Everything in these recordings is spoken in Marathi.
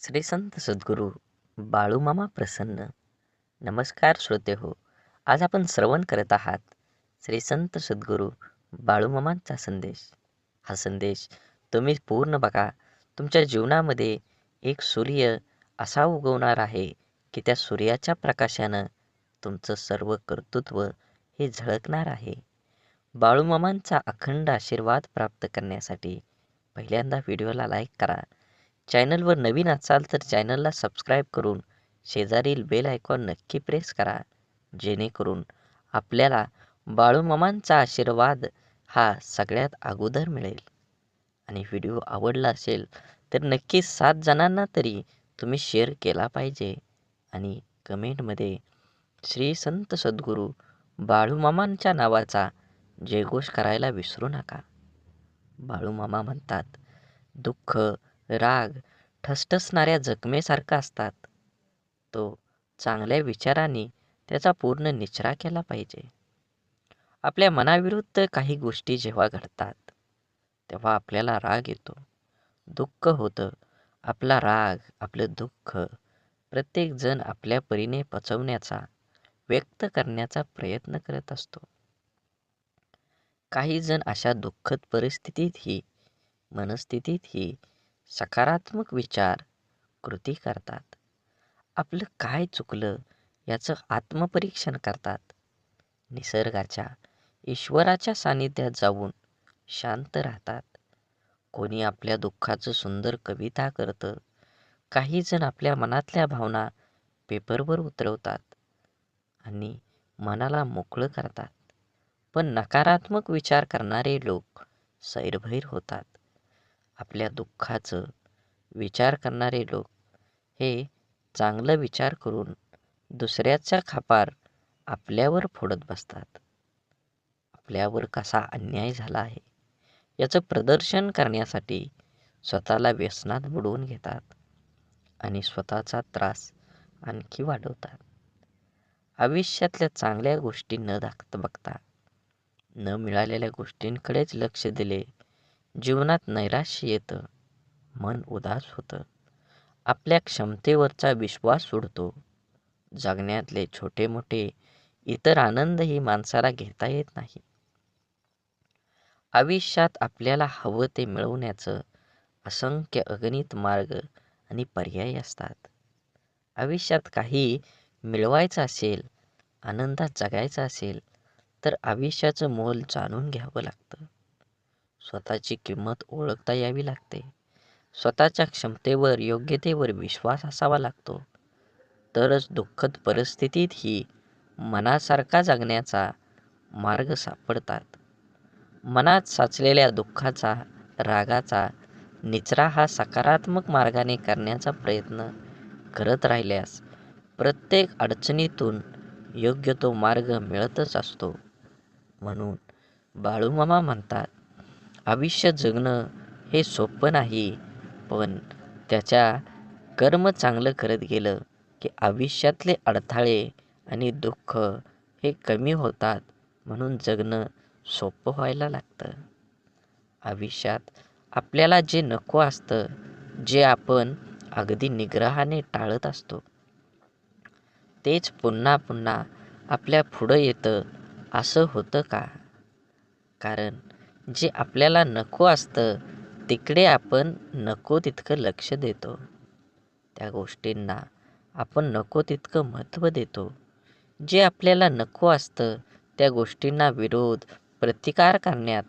श्री संत सद्गुरू बाळूमामा प्रसन्न. नमस्कार श्रोते हो आज आपण श्रवण करत आहात श्री संत सद्गुरू बाळूमामांचा संदेश. हा संदेश तुम्ही पूर्ण बघा. तुमच्या जीवनामध्ये एक सूर्य असा उगवणार आहे की त्या सूर्याच्या प्रकाशानं तुमचं सर्व कर्तृत्व हे झळकणार आहे. बाळूमामांचा अखंड आशीर्वाद प्राप्त करण्यासाठी पहिल्यांदा व्हिडिओला लाईक करा. चॅनलवर नवीन असाल तर चॅनलला सबस्क्राईब करून शेजारील बेल आयकॉन नक्की प्रेस करा जेणेकरून आपल्याला बाळूमामांचा आशीर्वाद हा सगळ्यात अगोदर मिळेल. आणि व्हिडिओ आवडला असेल तर नक्की सात जणांना तरी तुम्ही शेअर केला पाहिजे आणि कमेंटमध्ये श्री संत सद्गुरू बाळूमामांच्या नावाचा जयघोष करायला विसरू नका. बाळूमामा म्हणतात दुःख राग ठसठसणाऱ्या जखमेसारखा असतात. तो चांगल्या विचाराने त्याचा पूर्ण निचरा केला पाहिजे. आपल्या मनाविरुद्ध काही गोष्टी जेव्हा घडतात तेव्हा आपल्याला राग येतो. दुःख होतं. आपला राग आपलं दुःख प्रत्येकजण आपल्या परीने पचवण्याचा व्यक्त करण्याचा प्रयत्न करत असतो. काही जण अशा दुःखद परिस्थितीतही मनस्थितीतही सकारात्मक विचार कृती करतात. आपलं काय चुकलं याचं आत्मपरीक्षण करतात. निसर्गाच्या ईश्वराच्या सानिध्यात जाऊन शांत राहतात. कोणी आपल्या दुःखाचं सुंदर कविता करतं. काही जण आपल्या मनातल्या भावना पेपरवर उतरवतात आणि मनाला मोकळं करतात. पण नकारात्मक विचार करणारे लोक सैरभैर होतात. आपल्या दुःखाचं विचार करणारे लोक हे चांगलं विचार करून दुसऱ्याचा खापार आपल्यावर फोडत बसतात. आपल्यावर कसा अन्याय झाला आहे याचं प्रदर्शन करण्यासाठी स्वतःला व्यसनात बुडवून घेतात आणि स्वतःचा त्रास आणखी वाढवतात. आयुष्यातल्या चांगल्या गोष्टी न दाखत बघता न मिळालेल्या गोष्टींकडेच लक्ष दिले जीवनात नैराश्य येतं मन उदास होतं. आपल्या क्षमतेवरचा विश्वास सोडतो जगण्यातले छोटे मोठे इतर आनंदही माणसाला घेता येत नाही. आयुष्यात आपल्याला हवं ते मिळवण्याचं असंख्य अगणित मार्ग आणि पर्याय असतात. आयुष्यात काही मिळवायचं असेल आनंदात जगायचं असेल तर आयुष्याचं मोल जाणून घ्यावं लागतं. स्वतःची किंमत ओळखता यावी लागते. स्वतःच्या क्षमतेवर योग्यतेवर विश्वास असावा लागतो. तरच दुःखद परिस्थितीतही मनासारखा जगण्याचा मार्ग सापडतात. मनात साचलेल्या दुःखाचा रागाचा निचरा हा सकारात्मक मार्गाने करण्याचा प्रयत्न करत राहिल्यास प्रत्येक अडचणीतून योग्य तो मार्ग मिळतच असतो. म्हणून बाळूमामा म्हणतात आयुष्य जगणं हे सोपं नाही. पण त्याच्या कर्म चांगलं करत गेलं की आयुष्यातले अडथळे आणि दुःख हे कमी होतात म्हणून जगणं सोपं व्हायला लागतं. आयुष्यात आपल्याला जे नको असतं जे आपण अगदी निग्रहाने टाळत असतो तेच पुन्हा पुन्हा आपल्या पुढं येतं असं होतं का? कारण जे आपल्याला नको असतं तिकडे आपण नको तितकं लक्ष देतो. त्या गोष्टींना आपण नको तितकं महत्त्व देतो. जे आपल्याला नको असतं त्या गोष्टींना विरोध प्रतिकार करण्यात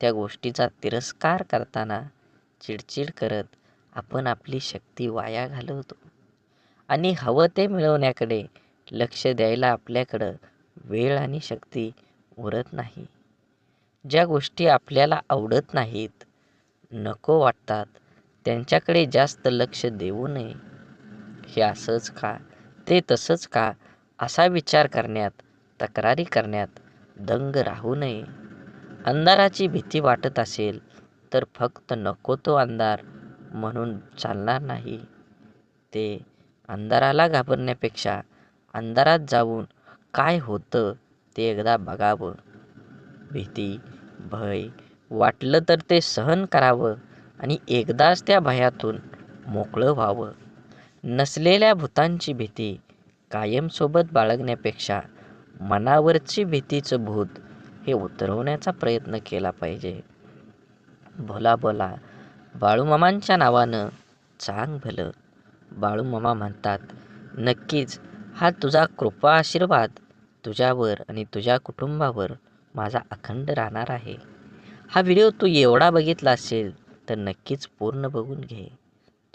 त्या गोष्टीचा तिरस्कार करताना चिडचिड करत आपण आपली शक्ती वाया घालवतो. आणि हवं ते मिळवण्याकडे लक्ष द्यायला आपल्याकडं वेळ आणि शक्ती उरत नाही. ज्या गोष्टी आपल्याला आवडत नाहीत नको वाटतात त्यांच्याकडे जास्त लक्ष देऊ नये. हे असंच का? ते तसंच का? असा विचार करण्यात तक्रारी करण्यात दंग राहू नये. अंधाराची भीती वाटत असेल तर फक्त नको तो अंधार म्हणून चालणार नाही. ते अंधाराला घाबरण्यापेक्षा अंधारात जाऊन काय होतं ते एकदा बघावं. भीती भय. वाटलं तर ते सहन करावं आणि एकदाच त्या भयातून मोकळं व्हावं. नसलेल्या भूतांची भीती कायमसोबत बाळगण्यापेक्षा मनावरची भीतीचं भूत हे उतरवण्याचा प्रयत्न केला पाहिजे. बोला बोला बाळूमामांच्या नावानं चांग भलं. बाळूमामा म्हणतात नक्कीच हा तुझा कृपा आशीर्वाद तुझ्यावर आणि तुझ्या कुटुंबावर माझा अखंड राहणार आहे. हा व्हिडिओ तू एवढा बघितला असेल तर नक्कीच पूर्ण बघून घे.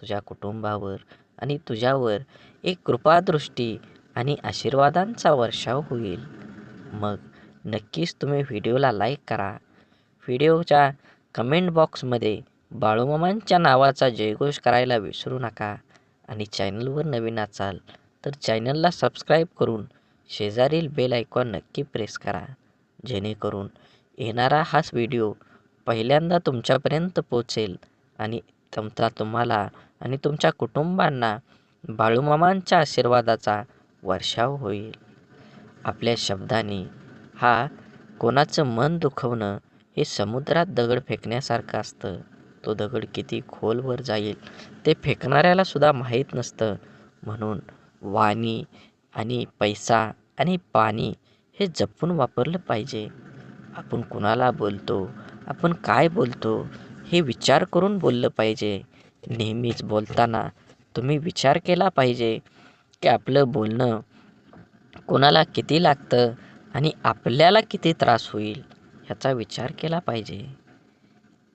तुझ्या कुटुंबावर आणि तुझ्यावर एक कृपादृष्टी आणि आशीर्वादांचा वर्षाव होईल. मग नक्कीच तुम्ही व्हिडिओला लाईक करा. व्हिडिओच्या कमेंट बॉक्समध्ये बाळूमामांच्या नावाचा जयघोष करायला विसरू नका आणि चॅनलवर नवीन असाल तर चॅनलला सबस्क्राईब करून शेजारील बेल आयकॉन नक्की प्रेस करा. जेणेकरून येणारा हाच व्हिडिओ पहिल्यांदा तुमच्यापर्यंत पोचेल आणि तुमचा तुम्हाला आणि तुमच्या कुटुंबांना बाळूमामांच्या आशीर्वादाचा वर्षाव होईल. आपल्या शब्दांनी हा कोणाचं मन दुखवणं हे समुद्रात दगड फेकण्यासारखं असतं. तो दगड किती खोलवर जाईल ते फेकणाऱ्याला सुद्धा माहीत नसतं. म्हणून वाणी आणि पैसा आणि पाणी हे जपून वापरलं पाहिजे. आपण कुणाला बोलतो आपण काय बोलतो हे विचार करून बोललं पाहिजे. नेहमीच बोलताना तुम्ही विचार केला पाहिजे की आपलं बोलणं कोणाला किती लागतं आणि आपल्याला किती त्रास होईल ह्याचा विचार केला पाहिजे.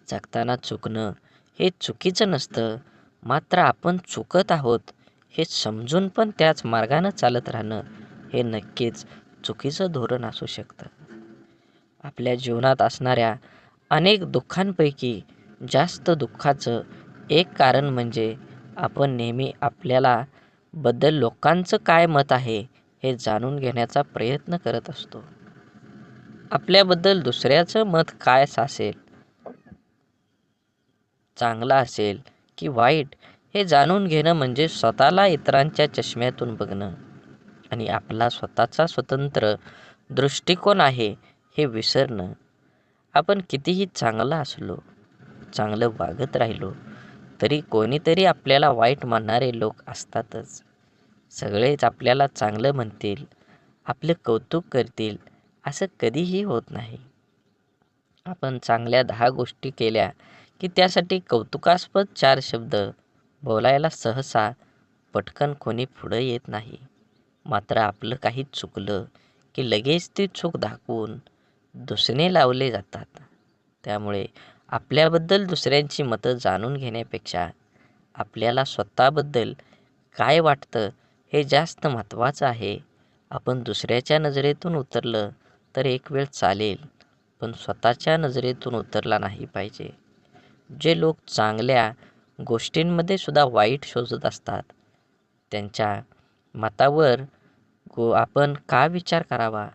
जगताना चुकणं हे चुकीचं नसतं मात्र आपण चुकत आहोत हे समजून पण त्याच मार्गानं चालत राहणं हे नक्कीच चुकीचं धोरण असू शकतं. आपल्या जीवनात असणाऱ्या अनेक दुःखांपैकी जास्त दुःखाचं एक कारण म्हणजे आपण नेहमी आपल्याला बद्दल लोकांचं काय मत आहे हे जाणून घेण्याचा प्रयत्न करत असतो. आपल्याबद्दल दुसऱ्याचं मत काय असेल? चांगलं असेल की वाईट हे जाणून घेणं म्हणजे स्वतःला इतरांच्या चष्म्यातून बघणं. आणि आपला स्वतःचा स्वतंत्र दृष्टिकोन आहे हे विसरणं. आपण कितीही चांगलं असलो चांगलं वागत राहिलो तरी कोणीतरी आपल्याला वाईट म्हणणारे लोक असतातच. सगळेच आपल्याला चांगलं म्हणतील आपलं कौतुक करतील असं कधीही होत नाही. आपण चांगल्या दहा गोष्टी केल्या की त्यासाठी कौतुकास्पद चार शब्द बोलायला सहसा पटकन कोणी पुढं येत नाही. मात्र आपलं काही चुकलं की लगेच ती चूक दाखवून दुसरे लावले जातात. त्यामुळे आपल्याबद्दल दुसऱ्यांची मतं जाणून घेण्यापेक्षा आपल्याला स्वतःबद्दल काय वाटतं हे जास्त महत्त्वाचं आहे. आपण दुसऱ्याच्या नजरेतून उतरलं तर एक वेळ चालेल पण स्वतःच्या नजरेतून उतरला नाही पाहिजे. जे लोक चांगल्या गोष्टींमध्ये सुद्धा वाईट शोधत असतात त्यांच्या मतावर गो आपण का विचार करावा?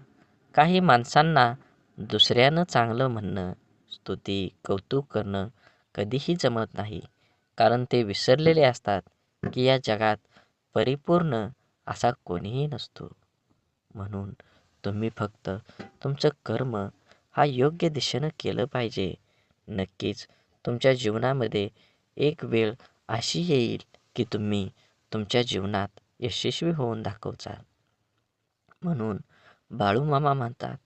काही माणसांना दुसऱ्यानं चांगलं म्हणणं स्तुती कौतुक करणं कधीही जमत नाही. कारण ते विसरलेले असतात की या जगात परिपूर्ण असा कोणीही नसतो. म्हणून तुम्ही फक्त तुमचं कर्म हा योग्य दिशेनं केलं पाहिजे. नक्कीच तुमच्या जीवनामध्ये एक वेळ अशी येईल की तुम्ही तुमच्या जीवनात यशस्वी होऊन दाखवचाल म्हणून बाळूमामा म्हणतात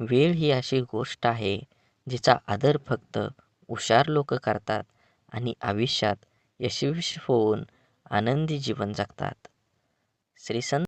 वेळ ही अशी गोष्ट आहे जिचा आदर फक्त हुशार लोक करतात आणि आयुष्यात यशस्वी होऊन आनंदी जीवन जगतात. श्री संत